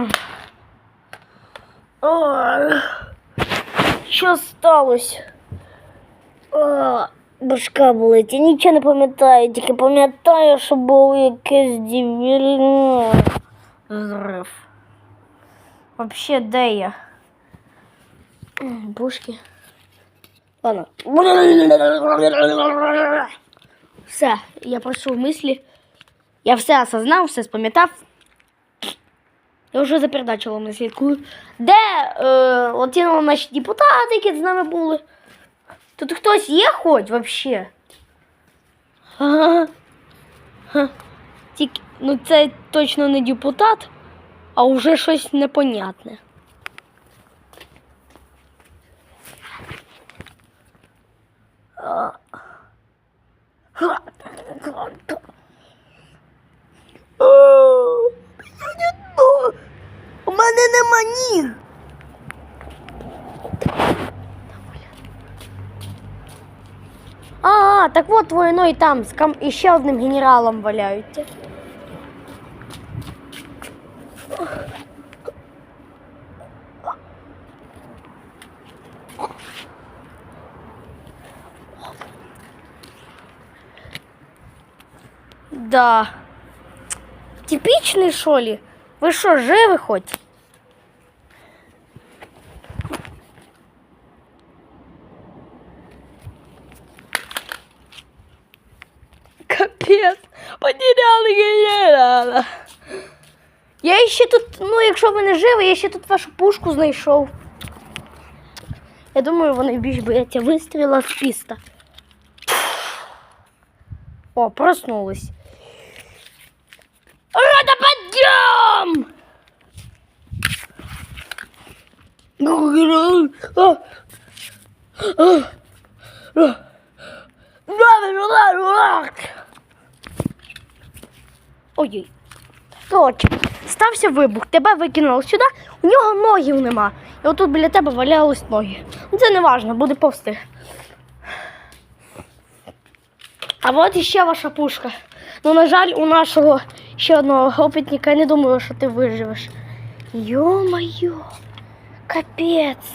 Ох. Ой. Що сталося? О, башка болить. Я нічого не пам'ятаю, тільки пам'ятаю, що був якийсь дівільний зрив. Вообще, де я? М, Бушки. Ладно. Все, я пройшов мислі. Я все осознав, все спам'ятав. Я вже за передачами слідкую. Де е, оті наші депутати, які з нами були? Тут хтось є хоч вообще? Тільки, ну це точно не депутат, а вже щось непонятне. мене нема ніг. А, так вот твої ноги там з кам... іще одним генералом валяються. Да. Типичный, что ли? Вы что, живы хоть? Я ще тут, ну якщо ви не живі, я ще тут вашу пушку знайшов. Я думаю, вони більш бояться вистріла з піста. О, проснулись. Рада, подъем! Ой-ой. Коротше, стався вибух, тебе викинуло сюди, у нього ногів нема. І отут біля тебе валялись ноги. Ну це не важно, буде повсти. А от іще ваша пушка. Ну, на жаль, у нашого ще одного опитника я не думаю, що ти виживеш. Йо-моє, капець.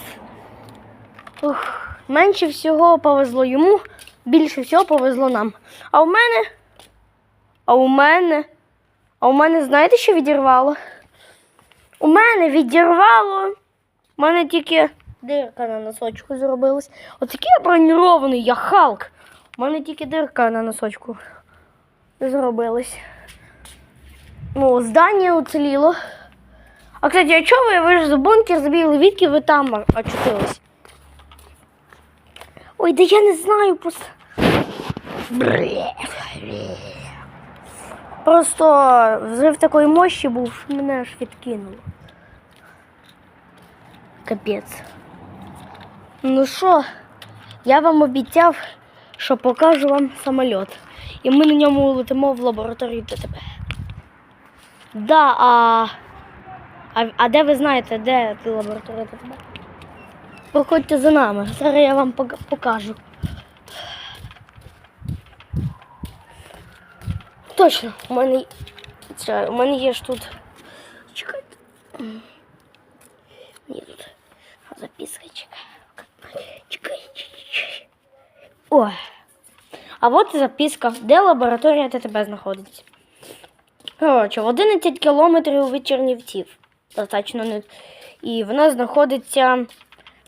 Менше всього повезло йому, більше всього повезло нам. А у мене. А у мене. А у мене, знаєте, що відірвало? У мене відірвало. У мене тільки дирка на носочку зробилась. Отакий я бронірований, я Халк. У мене тільки дирка на носочку зробилась. Ну, здання уціліло. А кстати, а чого ви, ви ж з бункер забігли, відки ви там очутились? Ой, да я не знаю просто. Просто взрив такої мощі був, що мене аж відкинуло. Капець. Ну що, я вам обіцяв, що покажу вам самоліт. І ми на ньому летимо в лабораторію ДТП. Да, а, а, а де ви знаєте, де ти лабораторія ДТП? Проходьте за нами. Зараз я вам покажу. Точно, у мене, у мене є ж тут. Чекайте. Ні, тут записка, чекай. Чекай, чекай. О. А от і записка, де лабораторія ТТБ знаходиться. Коротше, в 11 кілометрів від Чернівців. Достатньо не. І вона знаходиться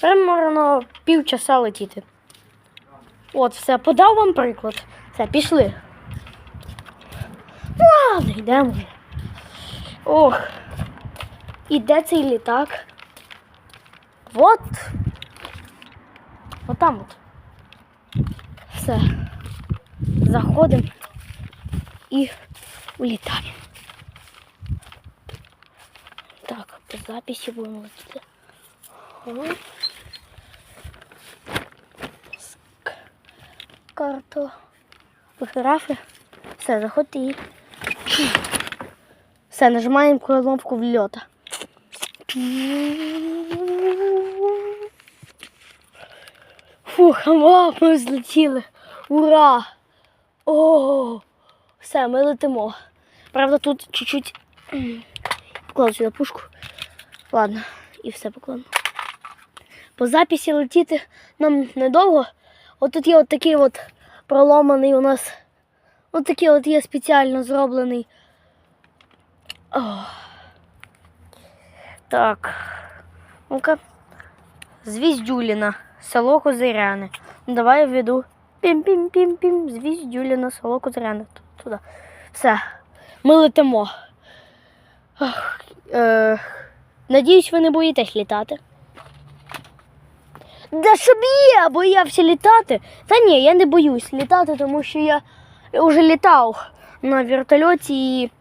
примерно півчаса летіти. От, все, подав вам приклад. Все, пішли. Ладно, йдемо. Ох. І де цей літак? Вот. Вот там от. Все. Заходимо і улітаємо. Так, по записі будемо летіти. Карту. Фотографи. Все, заходьте і. Все, нажимаємо кнопку вльота. Фух, ма, ми злетіли. Ура! О, все, ми летимо. Правда, тут чуть-чуть вкладу сюди пушку. Ладно, і все покладу. По записі летіти нам недовго. От тут є от такий от проломаний у нас. От такий от є спеціально зроблений. О. Так. Ну-ка. Звіздюліна, село Козиряне. Давай введу. Пім-пім-пім-пім. Звіздюліна, село Козиряне. Туди. Все. Ми летимо. Ах, Е, надіюсь, ви не боїтесь літати. Да щоб я боявся літати. Та ні, я не боюсь літати, тому що я вже літав на вертольоті і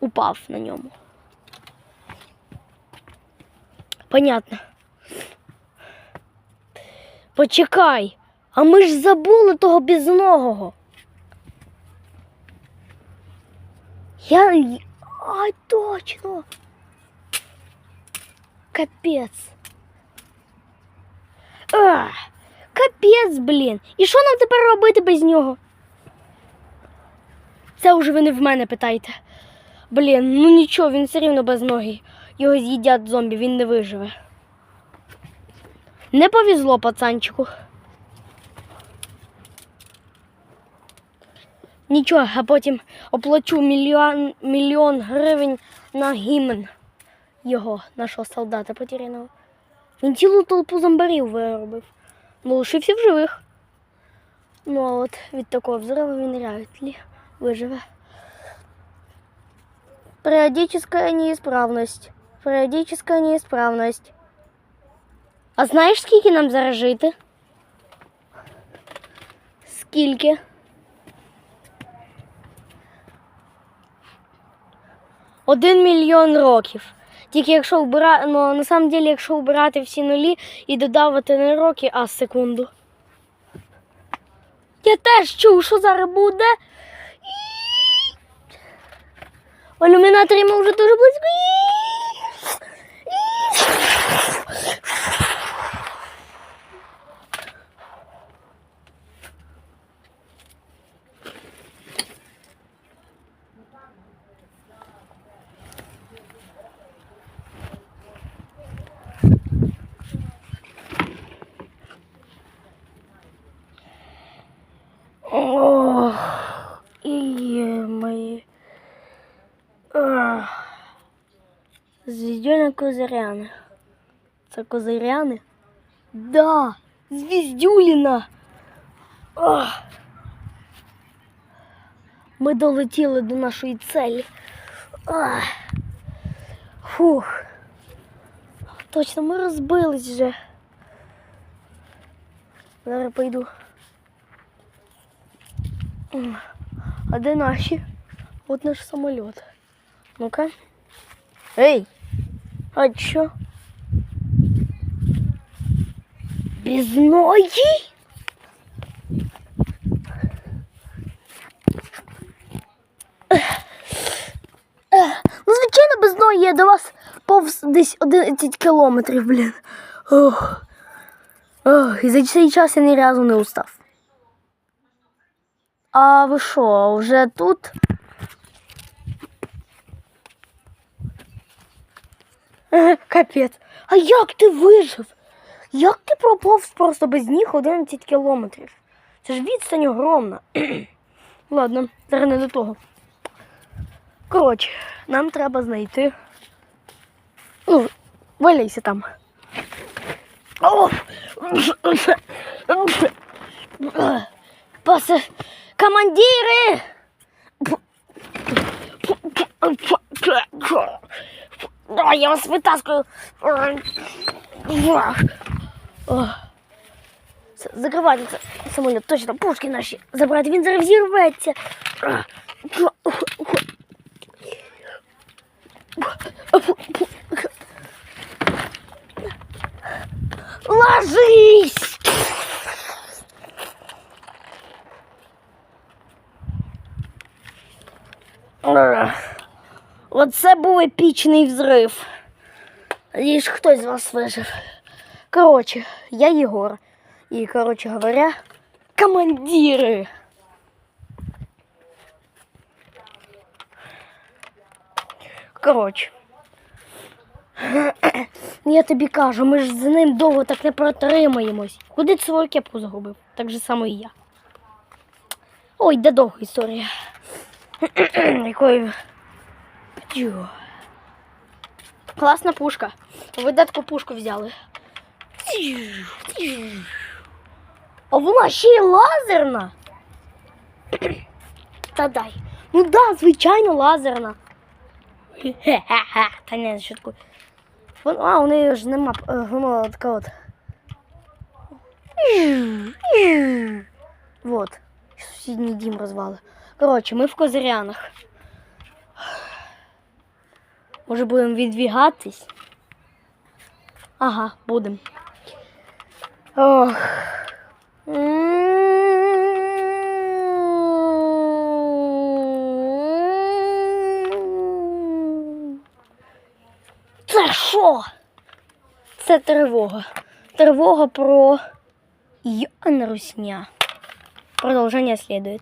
упав на ньому. Понятно. Почекай, а ми ж забули того безногого. Я. Ай, точно. Капець. А, капець, блін. І що нам тепер робити без нього? Це вже ви не в мене питайте. Блін, ну нічого, він все рівно без ноги. Його з'їдять зомбі, він не виживе. Не повезло пацанчику. Нічого, а потім оплачу мільйон, мільйон гривень на гімн його, нашого солдата потеряного. Він цілу толпу зомбарів виробив. Ну, лишився в живих. Ну, а от від такого взриву він вряд ли виживе. Периодическая неисправность. Периодическая неисправность. А знаєш, скільки нам зараз жити? Скільки? Один мільйон років. Тільки якщо вбирати, ну на самом деле, якщо вбирати всі нулі і додавати не роки, а секунду. Я теж чув, що зараз буде. В ілюмінаторі ми вже дуже близько. Ох, і мої. Звіздюна Козиряна. Це Козиряни? Да, Звіздюліна. Ох. Ми долетіли до нашої целі. Ох. Фух. Точно, ми розбились вже. Зараз пойду. А де наші? От наш самоліт. Ну-ка. Ей! А чо? Без ноги? Ну, звичайно, без ноги я до вас повз десь 11 кілометрів, блін. Ох. Ох, і за цей час я ні разу не устав. А ви що, вже тут? Капець. А як ти вижив? Як ти проповз просто без ніг 11 кілометрів? Це ж відстань огромна. Ладно, зараз не до того. Коротше, нам треба знайти. Ну, валяйся там. Пасе, командири! Давай, я вас вытаскиваю. О. С- Закривайте це самоліт, точно, пушки наші забрати, він зараз зірветься. Ложись! Оце був епічний взрив. Лиш хтось з вас вижив. Коротше, я Єгор. І, коротше говоря, командири. Коротше. Я тобі кажу, ми ж з ним довго так не протримаємось. Куди свою кепку загубив? Так же само і я. Ой, де довга історія. Якою. Тю. Класна пушка. Ви де таку пушку взяли? А вона ще й лазерна. Та дай. Ну да, звичайно, лазерна. Та не шутку. Вон- А, у неї ж нема. е, Воно така от. Вот. Сусідній дім розвали. Коротше, ми в Козирянах. Може будемо відвігатись? Ага, будемо. Ох. Це що? Це тривога. Тривога про Ян Русня. Продовження слідує.